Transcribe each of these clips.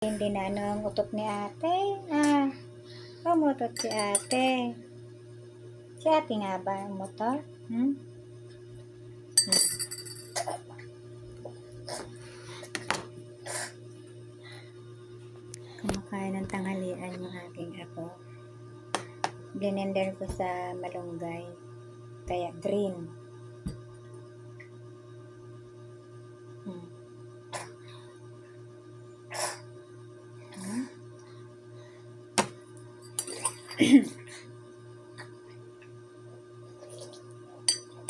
Hindi na ano ang utot ni ate. Ah, umutot si ate. Si ate nga ba ang motor? Hmm? Hmm. Kumakain ng tanghalian yung aking ako. Blender ko sa malunggay. Kaya green.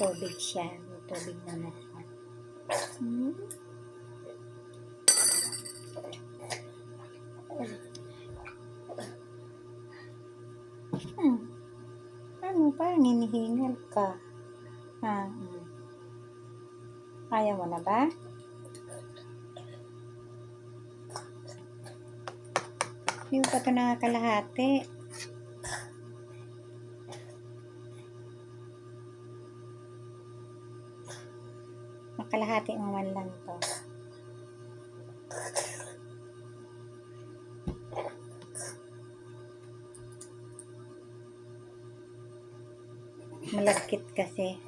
Tubig siya. May tubig naman siya. Hmm. Hmm. Ano, parang hinihingal ka. Ha? Hmm. Ayaw mo na ba? Hindi mo pa ito nakakalahati. Makalahati mo man lang to. Malagkit kasi.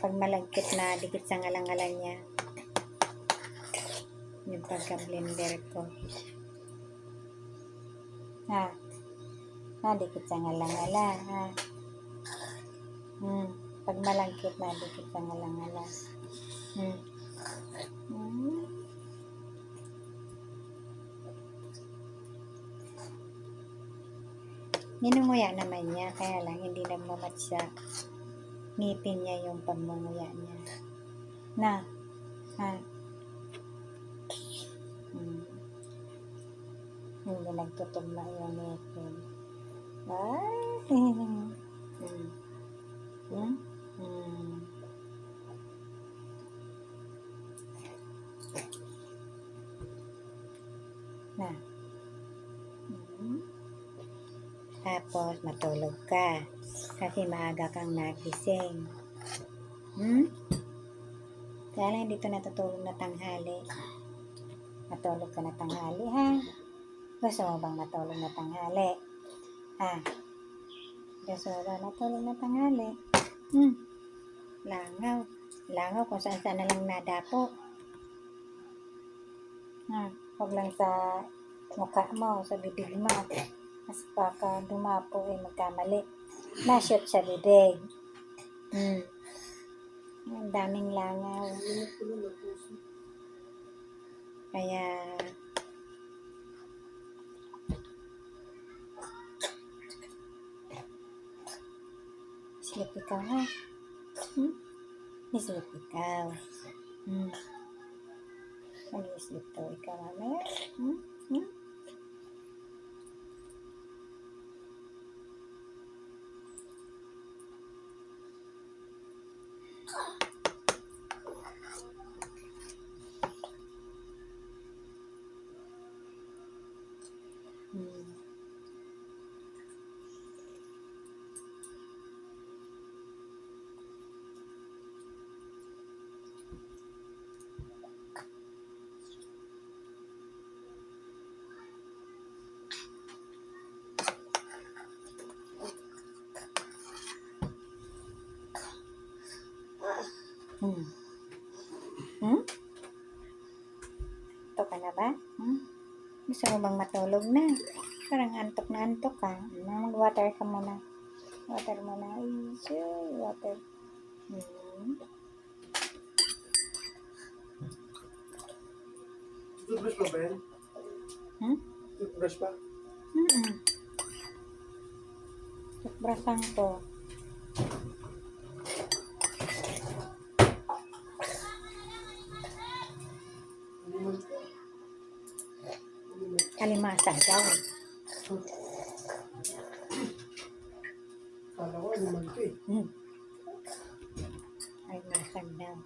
Pag malagkit na, dikit sa ngalangalan niya. Yung pagka-blender ko. Ha? Ha, dikit sa ngalangala, ha? Hmm. Pag malagkit na, dikit sa ngalangala. Hmm. Hmm. Ninunguya naman niya, kaya lang hindi nagmamat sa ngipin niya yung pagmunguya niya. Na, ha? Hmm. Hindi nagtutugma yung ngipin. Ay! Na. Hmm. Tapos, matulog ka. Kasi maaga kang nagising. Hmm? Kaya lang dito natutulog na tanghali. Matulog ka na tanghali, ha? Gusto mo bang matulog na tanghali? Ha? Gusto mo ba matulog na tanghali? Hmm? Langaw. Langaw kung saan saan na lang nadapo. Ha? Huwag lang sa mukha mo, sa bibig mo. Mas baka dumapo ay magkamali. Na-shoot sa bibig. Hmm. Ang daming langaw. Kaya, sleep ikaw ha. Hmm? Sleep ikaw. Hmm. Mag-sleep to ikaw mamaya. Hmm. Hmm? Ito ka na ba? Hmm? Gusto mo bang matulog na? Parang antok na antok ka. Ano, Mag-water ka muna. Water muna. Easy. Water. Hmm. Toothbrush pa ba yan? Hmm? Toothbrush pa? Hmm. Toothbrushan ko. Hindi Kalimasa daw. Kala ko, hindi man ito eh. Hmm. Kalimasa daw.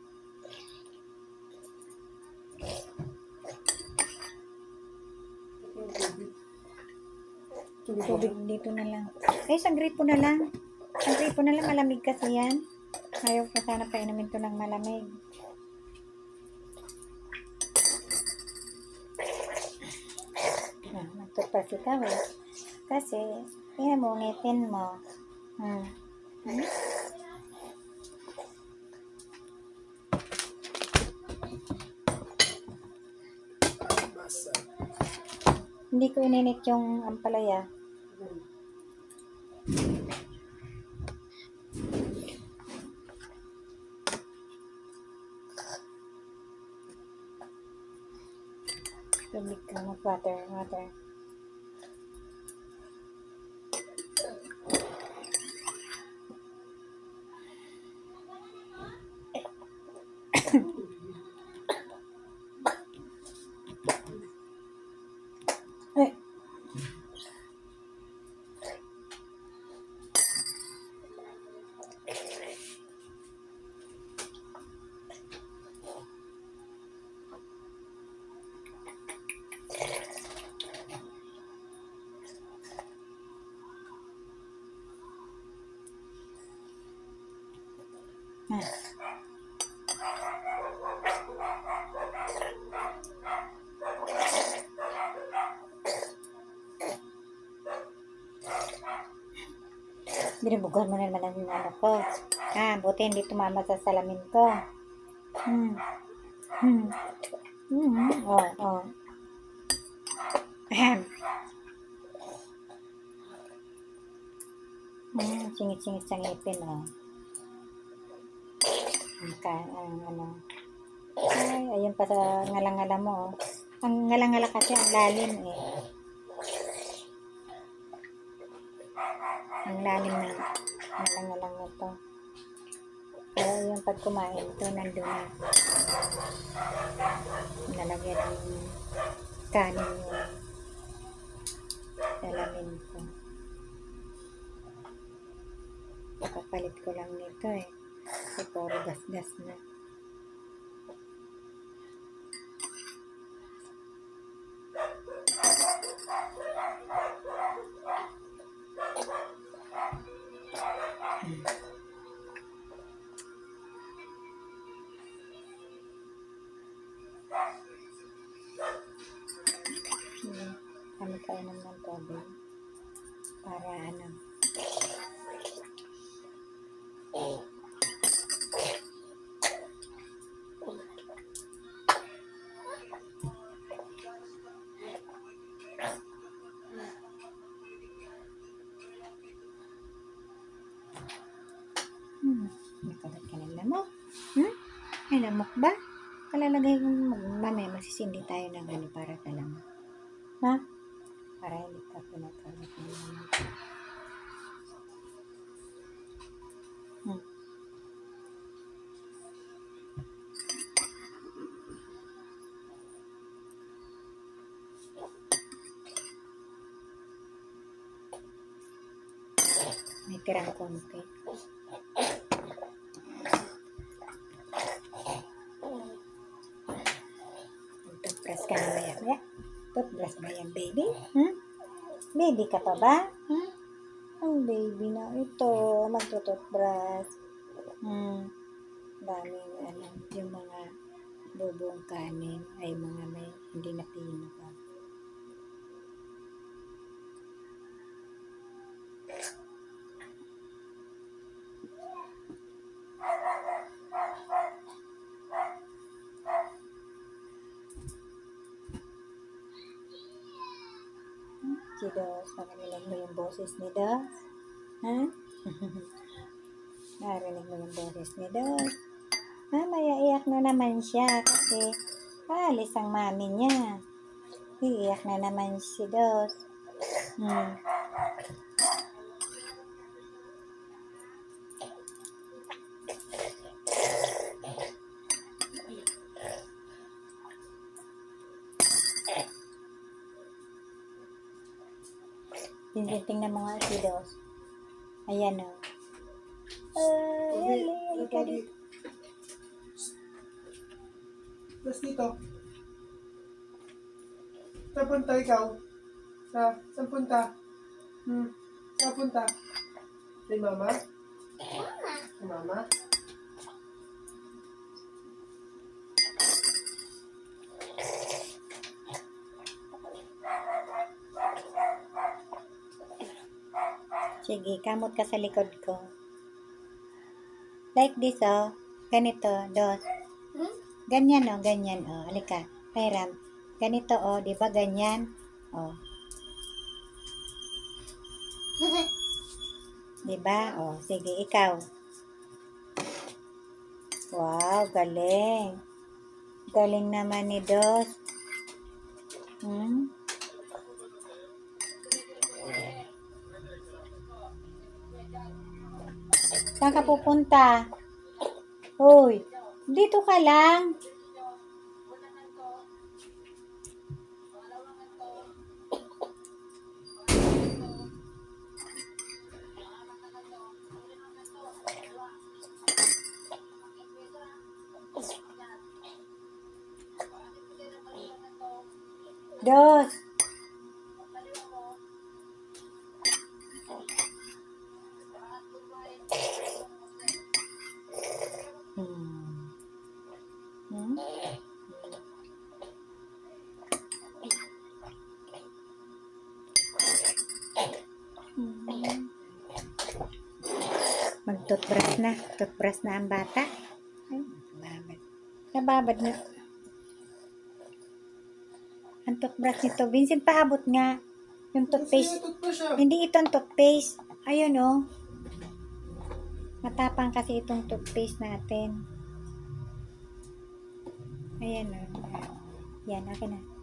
Tubig. Dito na lang. Eh, sa gripo na lang. Sa gripo na lang, malamig kasi yan. Ayaw ko sana painumin to ng malamig. Magtutpas ikaw eh. Kasi, tingnan mo, ngipin mo. Hmm. Hmm? Hindi ko ininit yung ampalaya. Tubig ka mag water, water. Binubugan mo na naman ang ano ko. Ah, buti hindi tumama sa salamin ko. Hmm. Hmm. Hmm. Oh, oh. Ahem. Hmm, singit-singit sa ngipin, oh. Ang ka, ang ano. Ay, ayun pa sa ngalang-ngala mo, oh. Ang ngalang-ngala kasi ang lalim, eh. Ang lalim ng ngalang-ngalang nito. Kaya yung pag kumain ito, nandun na. Nalagyan ng kanin yung salamin ko. Kapalit ko lang nito eh. Kasi gas-gas na. Para ano. Hmm. Nakalat ka ng lamok. Hmm? May lamok ba? Kalalagay ko mag- mamaya magsisindi tayo ng ano para sa lamok. Ha? Para hindi ka pinakalat ng lamok. Hmm. May baby? Hmm? Baby ka pa ba? Hmm? Ang baby na ito. Magtutoothbrush. Hmm. Daming ano, yung mga bubong kanin ay mga may hindi na pino Si Dos, narinig mo yung boses ni Dos? Ha? narinig mo yung boses ni Dos? Mamaya iyak na naman siya kasi alis ang mami niya. Iiyak na naman si Dos. Hmm. Tingnan mo nga si Dos. Ayan o. Ay, Pogi, ali, ano, ali ka Pogi? dito. Tapos dito. Saan punta ikaw? Sa, saan punta? Hmm, saan punta? Kay mama? Kay mama? Sige, kamot ka sa likod ko. Like this, oh. Ganito, dos. Ganyan, oh. Ganyan, oh. Alika. Pairam. Ganito, oh. Di ba ganyan? Oh. Di ba? Oh, sige, ikaw. Wow, galing. Galing naman ni Dos. Hmm? Saan ka pupunta? Hoy, dito ka lang. Dos. Toothbrush na ang bata. Ay, babad. Nababad na. Ang toothbrush nito. Vincent, paabot nga. Yung toothpaste. Siya. Hindi ito ang toothpaste. Ayun oh. Matapang kasi itong toothpaste natin. Ayan oh. Yan, akin na.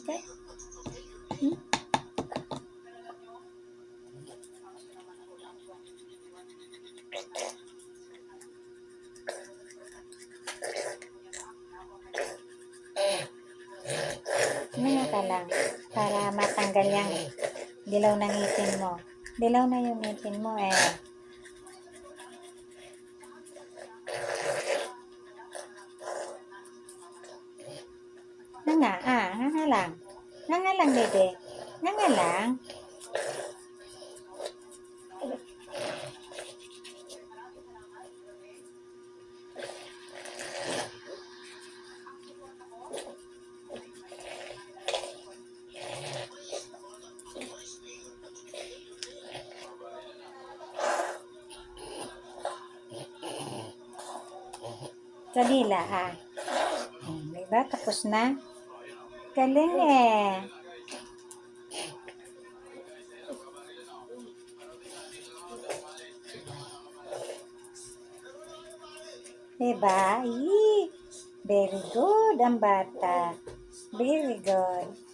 Ito. Hmm? Ano ka lang para matanggal yung dilaw ng ngipin mo. Dilaw na yung ngipin mo eh. Nga nga, ah, nga lang. Nga nga lang, bebe. Nga nga lang. Sa dila, ah. Diba? Tapos na. Galing eh. Diba? Yee! Very good ang bata. Very good.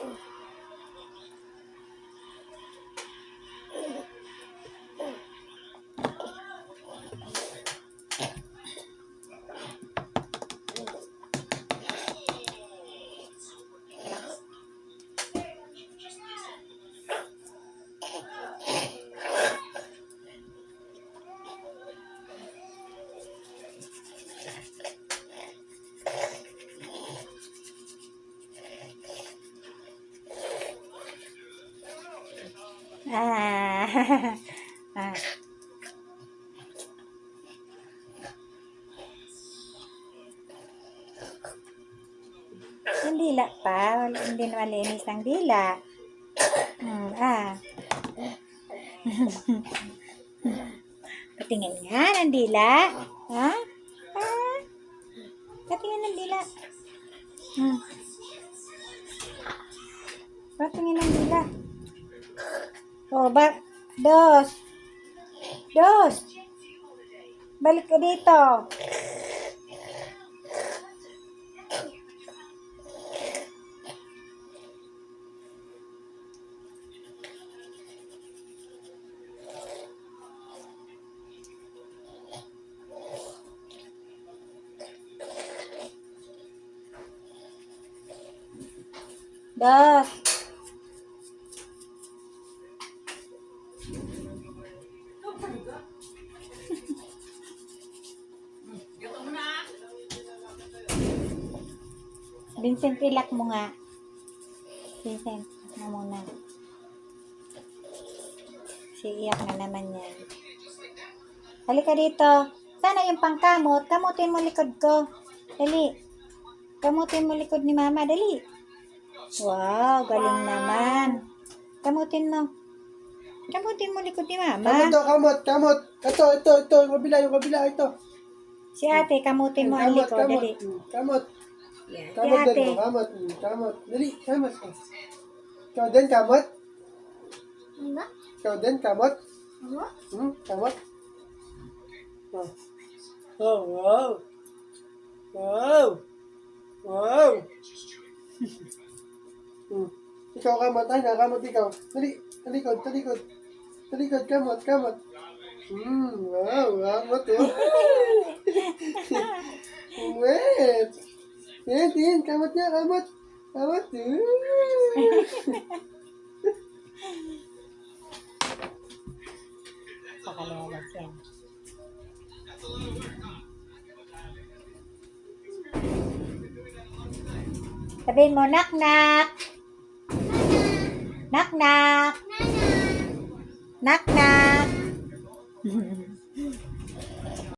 from Ah. ah. Yung dila pa. Hindi malinis ang dila. Hmm, ah. Patingin nga ng dila. Ha? Ah. Oh, ba? Dos. Dos. Balik ka dito. Dos. Vincent, ilak mo nga. Vincent, mo muna. Siiyak na naman yan. Halika dito. Sana yung pangkamot. Kamutin mo likod ko. Dali. Kamutin mo likod ni mama. Dali. Wow, galing naman. Kamutin mo. Kamutin mo likod ni Kamot mama. kamot, kamot. Ito, ito, ito. Yung kabila, yung kabila, ito. Si ate, kamutin mo ang Kamot, likod. kamot. Dali. Hmm, Kamot. Yan. Kamot ate. din mo, kamot. Hmm, Kamot. Dali, kamot. Ikaw din, kamot. Ikaw din, kamot. Hmm, kamot. Oh. Oh, wow. Wow. Wow. hmm. Ikaw kamot. Ay, nakamot ikaw. Dali, talikod, talikod. Talikod, kamot, kamot. Hmm, wow, kamot oh. Wait. Yan, yan, kamot niya, kamot. Kamot. Pakalalabas yan. Sabihin mo, knock knock. Knock knock. Knock knock.